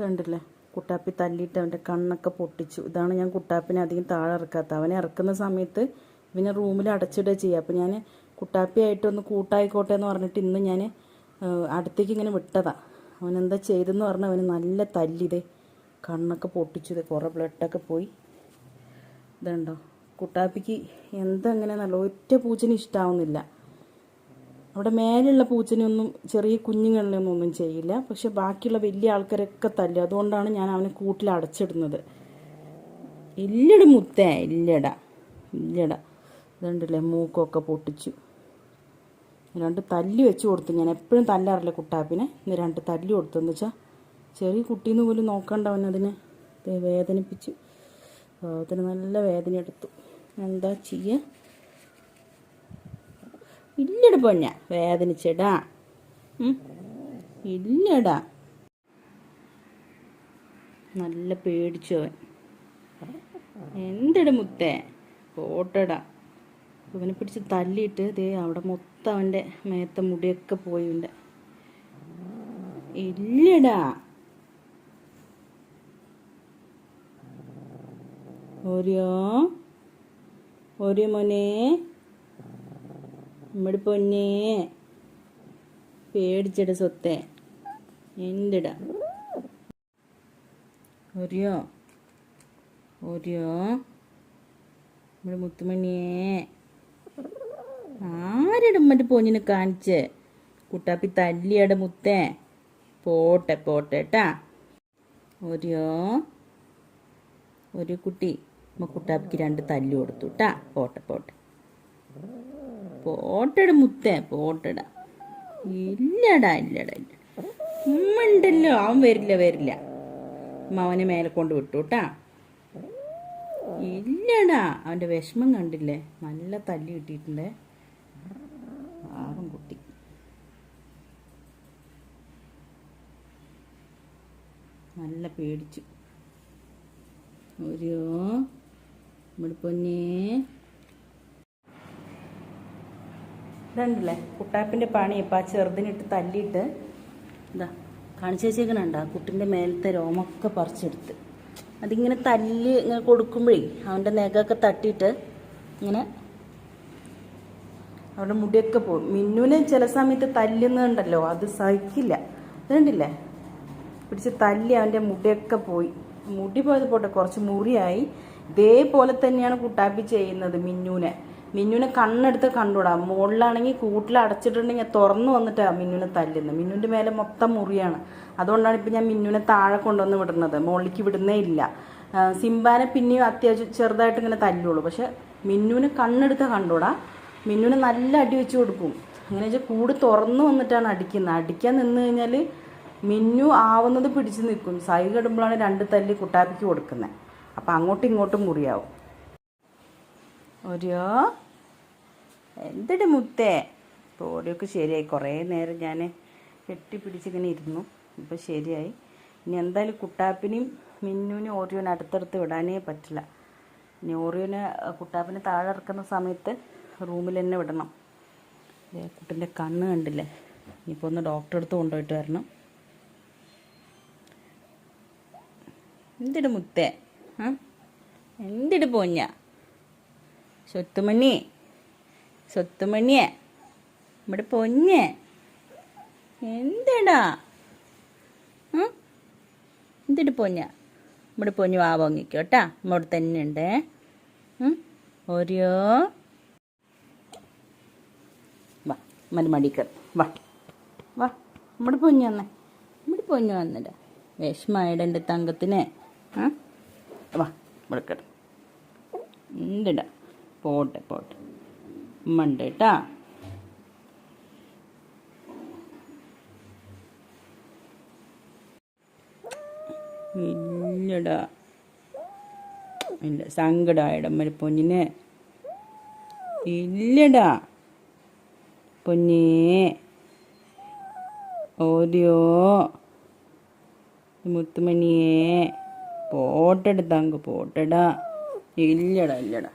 ഇതുണ്ടല്ലേ കുട്ടാപ്പി തല്ലിയിട്ട് അവന്റെ കണ്ണൊക്കെ പൊട്ടിച്ചു. ഇതാണ് ഞാൻ കുട്ടാപ്പിനെ അധികം താഴെ ഇറക്കാത്ത അവനെ ഇറക്കുന്ന സമയത്ത് ഇവനെ റൂമിൽ അടച്ചിടുക ചെയ്യുക. അപ്പോൾ ഞാൻ കുട്ടാപ്പിയായിട്ടൊന്ന് കൂട്ടായിക്കോട്ടെ എന്ന് പറഞ്ഞിട്ട് ഇന്ന് ഞാൻ അടുത്തേക്ക് ഇങ്ങനെ വിട്ടതാ. അവനെന്താ ചെയ്തെന്ന് പറഞ്ഞാൽ അവന് നല്ല തല്ലിതേ കണ്ണൊക്കെ പൊട്ടിച്ചു ഇതേ. കുറേ ബ്ലഡൊക്കെ പോയി. ഇതുണ്ടോ? കുട്ടാപ്പിക്ക് എന്താ അങ്ങനെ നല്ല ഒറ്റ പൂച്ചന് ഇഷ്ടാവുന്നില്ല. അവിടെ മേലുള്ള പൂച്ചനെയൊന്നും ചെറിയ കുഞ്ഞുങ്ങളിലൊന്നും ഒന്നും ചെയ്യില്ല. പക്ഷെ ബാക്കിയുള്ള വലിയ ആൾക്കാരൊക്കെ തല്ലും. അതുകൊണ്ടാണ് ഞാൻ അവനെ കൂട്ടിൽ അടച്ചിടുന്നത്. ഇല്ലട മുത്തേ ഇല്ലടാ ഇല്ലട. ഇതുണ്ടല്ലേ മൂക്കൊക്കെ പൊട്ടിച്ചു. രണ്ട് തല്ലി വെച്ച് കൊടുത്തു ഞാൻ. എപ്പോഴും തല്ലാറില്ല കുട്ടാപ്പിനെ? ഇന്ന് രണ്ട് തല്ലി കൊടുത്തെന്ന് വെച്ചാൽ ചെറിയ കുട്ടീന്ന് പോലും നോക്കണ്ട അവൻ അതിനെ വേദനിപ്പിച്ചു. അതിന് നല്ല വേദന എടുത്തു. എന്താ ചെയ്യുക ഇല്ലട പൊന്ന. വേദനിച്ചടാ. ഇല്ലടാ. നല്ല പേടിച്ചോ അവൻ. എന്തട മുത്തേ? പോട്ടടാ ഇവനെ പിടിച്ച് തല്ലിയിട്ട് ദേ അവിടെ മൊത്തം അവന്റെ മേത്ത മുടിയൊക്കെ പോയിണ്ട് ഇല്ലടാ. ഓരിയോ? ഓരിയോ മോനെ? നമ്മുടെ പൊന്നേ. പേടിച്ചട സ്വത്തെ. എന്തിടാ? ഒരിയോ ഒരിയോ നമ്മുടെ മുത്തുമണിയേ. ആരുടെ ഉമ്മന്റെ പൊന്നിനെ കാണിച്ച്? കുട്ടാപ്പി തല്ലിയട മുത്തേ. പോട്ടെ പോട്ടെ ട്ടാ. ഒരിയോ ഒരു കുട്ടി. കുട്ടാപ്പിക്ക് രണ്ട് തല്ലി കൊടുത്തു ട്ടാ. പോട്ടെ പോട്ടെ. പോട്ടട മുത്തേ പോട്ടട ഇല്ലടാ ഇല്ലടാ ഇല്ല. ഉമ്മ ഉണ്ടല്ലോ അവൻ വരില്ല വരില്ല. അവനെ മേലെ കൊണ്ട് വിട്ടു കേട്ടാ. ഇല്ലടാ അവന്റെ വിഷമം കണ്ടില്ലേ? നല്ല തല്ലി കിട്ടിയിട്ടുണ്ടേ. പാവം കുട്ടി. നല്ല പേടിച്ചു. ഒരു മുടിപ്പൊന്നേ പൊന്നേ. ഇതുണ്ടല്ലേ? കുട്ടാപ്പിന്റെ പണി ഇപ്പം ആ ചെറുതിനിട്ട് തല്ലിയിട്ട് എന്താ കാണിച്ചു വെച്ചേക്കണുണ്ട് ആ കുട്ടിന്റെ മേലത്തെ രോമൊക്കെ പറിച്ചെടുത്ത്. അതിങ്ങനെ തല്ലി ഇങ്ങനെ കൊടുക്കുമ്പോഴേ അവന്റെ നെഗൊക്കെ തട്ടിയിട്ട് ഇങ്ങനെ അവരുടെ മുടിയൊക്കെ പോകും മിന്നുവിനെ ചില സമയത്ത് തല്ലുന്നുണ്ടല്ലോ അത് സഹിക്കില്ല. അതുണ്ടല്ലേ പിടിച്ച് തല്ലി അവന്റെ മുടിയൊക്കെ പോയി. മുടി പോയത് പോട്ടെ കുറച്ച് മുറിയായി. ഇതേപോലെ തന്നെയാണ് കുട്ടാപ്പി ചെയ്യുന്നത് മിന്നുവിനെ. മിന്നുവിനെ കണ്ണെടുത്ത് കണ്ടുകൂടാ. മുകളിലാണെങ്കിൽ കൂട്ടിൽ അടച്ചിട്ടുണ്ടെങ്കിൽ തുറന്നു വന്നിട്ടാണ് മിന്നുവിനെ തല്ലുന്നത്. മിന്നുവിന്റെ മേലെ മൊത്തം മുറിയാണ്. അതുകൊണ്ടാണ് ഇപ്പം ഞാൻ മിന്നുവിനെ താഴെ കൊണ്ടുവന്ന് വിടുന്നത്. മുകളിലേക്ക് വിടുന്നേ ഇല്ല. സിംബാനെ പിന്നെയും അത്യാവശ്യം ചെറുതായിട്ട് ഇങ്ങനെ തല്ലുള്ളൂ. പക്ഷെ മിന്നുവിനെ കണ്ണെടുത്ത് കണ്ടുകൂടാ. മിന്നുവിനെ നല്ല അടി വെച്ച് കൊടുക്കും. അങ്ങനെ വെച്ചാൽ കൂട് തുറന്നു വന്നിട്ടാണ് അടിക്കുന്നത്. അടിക്കാൻ നിന്ന് കഴിഞ്ഞാൽ മിന്നു ആവുന്നത് പിടിച്ച് നിൽക്കും. സൈ കെടുമ്പോഴാണ് രണ്ട് തല്ല് കുട്ടാപ്പിക്ക് കൊടുക്കുന്നത്. അപ്പോൾ അങ്ങോട്ടും ഇങ്ങോട്ടും മുറിയാവും. ഒരു എന്തിട്ട് മുത്തേ? തോടിയൊക്കെ ശരിയായി. കുറേ നേരം ഞാൻ കെട്ടിപ്പിടിച്ചിങ്ങനെ ഇരുന്നു. ഇപ്പം ശരിയായി. ഇനി എന്തായാലും കുട്ടാപ്പിനെയും മിന്നുവിനും ഓറിയോനെ അടുത്തടുത്ത് വിടാനേ പറ്റില്ല. ഇനി ഓറിയോനെ കുട്ടാപ്പിനെ താഴെ ഇറക്കുന്ന സമയത്ത് റൂമിൽ തന്നെ വിടണം. കുട്ടിന്റെ കണ്ണ് കണ്ടില്ലേ? ഇനിയിപ്പോൾ ഒന്ന് ഡോക്ടറെ അടുത്ത് കൊണ്ടുപോയിട്ട് വരണം. എന്തിട് മുത്തേ? എന്തിട് പോഞ്ഞ സ്വത്തുമണി. സ്വത്തുമണിയെ. നമ്മുടെ പൊന്നെ. എന്തേടാ? എന്തിട്ട് പൊന്ന? നമ്മുടെ പൊന്നു വാ വാങ്ങിക്കോ കേട്ടാ. നമ്മുടെ തന്നെ ഉണ്ട്. ഓരോ വാ മരുമടിക്ക വാ. വാ നമ്മുടെ പൊന്നു വന്നേ. നമ്മുടെ പൊന്നു വന്നിട്ടാ വിഷമായിട എന്റെ തങ്കത്തിനെ. ആ വാ ഇവിടെ കിട എന്തിടാ? പോട്ടെ പോട്ടെ. ഉമ്മ കേട്ടാ ഇല്ലടാ ഇല്ല സങ്കടമായിട ഒരു പൊന്നിനെ. ഇല്ലടാ. പൊന്നേ. ഓരോ മുത്തുമണിയേ. പോട്ടെടുത്താങ്ക് പോട്ടടാ. ഇല്ലടാ ഇല്ലടാ.